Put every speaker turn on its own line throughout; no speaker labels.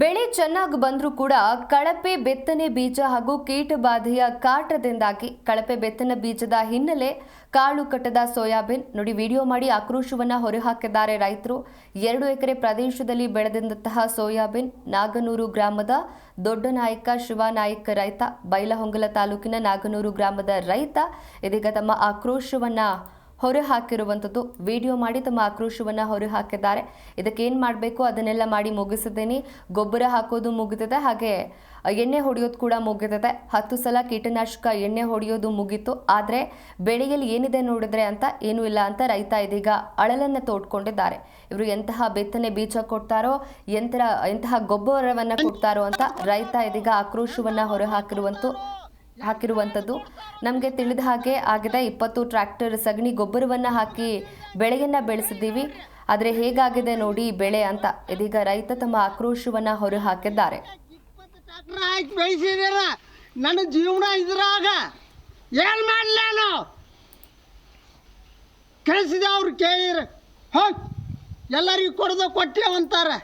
ಬೆಳೆ ಚೆನ್ನಾಗಿ ಬಂದರೂ ಕೂಡ ಕಳಪೆ ಬೆತ್ತನೆ ಬೀಜ ಹಾಗೂ ಕೀಟಬಾಧೆಯ ಕಾಟದಿಂದಾಗಿ ಕಳಪೆ ಬೆತ್ತನ ಬೀಜದ ಹಿನ್ನೆಲೆ ಕಾಳು ಕಟ್ಟದ ಸೋಯಾಬೀನ್. ನೋಡಿ, ವಿಡಿಯೋ ಮಾಡಿ ಆಕ್ರೋಶವನ್ನ ಹೊರಹಾಕಿದ್ದಾರೆ ರೈತರು. ಎರಡು ಎಕರೆ ಪ್ರದೇಶದಲ್ಲಿ ಬೆಳೆದಂತಹ ಸೋಯಾಬೀನ್ ನಾಗನೂರು ಗ್ರಾಮದ ದೊಡ್ಡನಾಯಕ ಶಿವನಾಯಕ್ ರೈತ, ಬೈಲಹೊಂಗಲ ತಾಲೂಕಿನ ನಾಗನೂರು ಗ್ರಾಮದ ರೈತ. ಇದೀಗ ತಮ್ಮ ಆಕ್ರೋಶವನ್ನ ಹೊರ ಹಾಕಿರುವಂಥದ್ದು ವಿಡಿಯೋ ಮಾಡಿ ತಮ್ಮ ಆಕ್ರೋಶವನ್ನ ಹೊರ ಹಾಕಿದ್ದಾರೆ ಇದಕ್ಕೆ ಏನು ಮಾಡಬೇಕು? ಅದನ್ನೆಲ್ಲ ಮಾಡಿ ಮುಗಿಸಿದ್ದೀನಿ. ಗೊಬ್ಬರ ಹಾಕೋದು ಮುಗಿದಿದೆ. ಹಾಗೆ ಎಣ್ಣೆ ಹೊಡೆಯೋದು ಕೂಡ ಮುಗಿದಿದೆ. ಹತ್ತು ಸಲ ಕೀಟನಾಶಕ ಎಣ್ಣೆ ಹೊಡೆಯೋದು ಮುಗೀತು. ಆದರೆ ಬೆಳೆಯಲ್ಲಿ ಏನಿದೆ ನೋಡಿದ್ರೆ ಅಂತ ಏನೂ ಇಲ್ಲ ಅಂತ ರೈತ ಇದೀಗ ಅಳಲನ್ನು ತೋಡ್ಕೊಂಡಿದ್ದಾರೆ. ಇವರು ಎಂತಹ ಬೆತ್ತನೆ ಬೀಜ ಕೊಡ್ತಾರೋ, ಎಂತರ, ಎಂತಹ ಗೊಬ್ಬರವನ್ನ ಕೊಡ್ತಾರೋ ಅಂತ ರೈತ ಇದೀಗ ಆಕ್ರೋಶವನ್ನ ಹೊರ ಹಾಕಿರುವಂತು ಹಾಕಿರುವಂಥದ್ದು. ನಮಗೆ ತಿಳಿದ ಹಾಗೆ ಆಗಿದೆ ಇಪ್ಪತ್ತು ಟ್ರ್ಯಾಕ್ಟರ್ ಸಗಣಿ ಗೊಬ್ಬರವನ್ನು ಹಾಕಿ ಬೆಳೆಯನ್ನು ಬೆಳೆಸಿದ್ದೀವಿ. ಆದರೆ ಹೇಗಾಗಿದೆ ನೋಡಿ ಬೆಳೆ ಅಂತ. ಇದೀಗ ರೈತ ತಮ್ಮ ಆಕ್ರೋಶವನ್ನು ಹೊರ ಹಾಕಿದ್ದಾರೆ
ನನ್ನ ಜೀವನ ಇದ್ರಾಗ ಏನು ಮಾಡಲಿ ನಾವು ಅವ್ರು ಕೇಳಿರ ಎಲ್ಲರಿಗೂ ಕೊಡ್ದು ಕೊಟ್ಟೇವಂತಾರೆ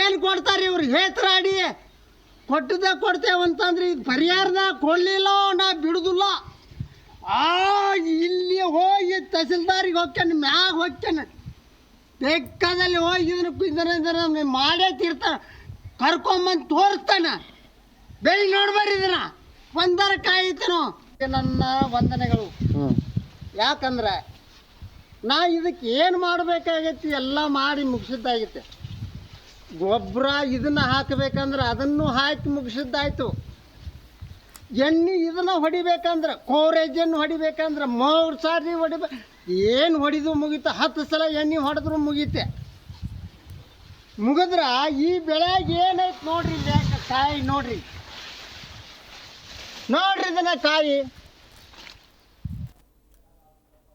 ಏನು ಕೊಡ್ತಾರೆ ಇವ್ರು? ಹೇತರಾಡಿ. ಕೊಟ್ಟದೆ ಕೊಡ್ತೇವಂತಂದ್ರೆ ಈಗ ಪರಿಹಾರದ ಕೊಡಲಿಲ್ಲ ನಾ ಬಿಡುದಿಲ್ಲ. ಆ ಇಲ್ಲಿ ಹೋಗಿ ತಹಸೀಲ್ದಾರಿಗೆ ಹೋಗ್ತೇನೆ ಮ್ಯಾಗ ಹೋಗ್ತೇನೆ. ಬೇಕಾದಲ್ಲಿ ಹೋಗಿ ಇದ್ರ ಇದನ್ನ ಇದನ್ನ ಮಾಡೇ ತೀರ್ತಾನೆ ಕರ್ಕೊಂಬಂದು ತೋರಿಸ್ತಾನೆ. ಬೆಳಿ ನೋಡ್ಬಾರಿ ಇದನ್ನ. ಒಂದರ ಕಾಯಿತನು ನನ್ನ ವಂದನೆಗಳು. ಯಾಕಂದ್ರೆ ನಾ ಇದಕ್ಕೆ ಏನು ಮಾಡಬೇಕಾಗೈತಿ ಎಲ್ಲ ಮಾಡಿ ಮುಗಿಸಿದ್ದಾಗೈತೆ. ಗೊಬ್ಬರ ಇದನ್ನು ಹಾಕಬೇಕಂದ್ರೆ ಅದನ್ನು ಹಾಕಿ ಮುಗಿಸಿದ್ದಾಯ್ತು. ಎಣ್ಣೆ ಇದನ್ನ ಹೊಡಿಬೇಕಂದ್ರೆ ಕೋರೇಜನ್ನು ಹೊಡಿಬೇಕಂದ್ರೆ, ಮೂರು ಸಾರಿ ಹೊಡಿಬೇಕು ಏನು ಹೊಡಿದು ಮುಗೀತ, ಹತ್ತು ಸಲ ಎಣ್ಣೆ ಹೊಡೆದ್ರು ಮುಗೀತೆ. ಮುಗಿದ್ರ ಈ ಬೆಳೆಗೆ ಏನೈತೆ ನೋಡ್ರಿ ಕಾಯಿ ನೋಡ್ರಿ. ನೋಡ್ರಿ ಇದನ್ನ ಕಾಯಿ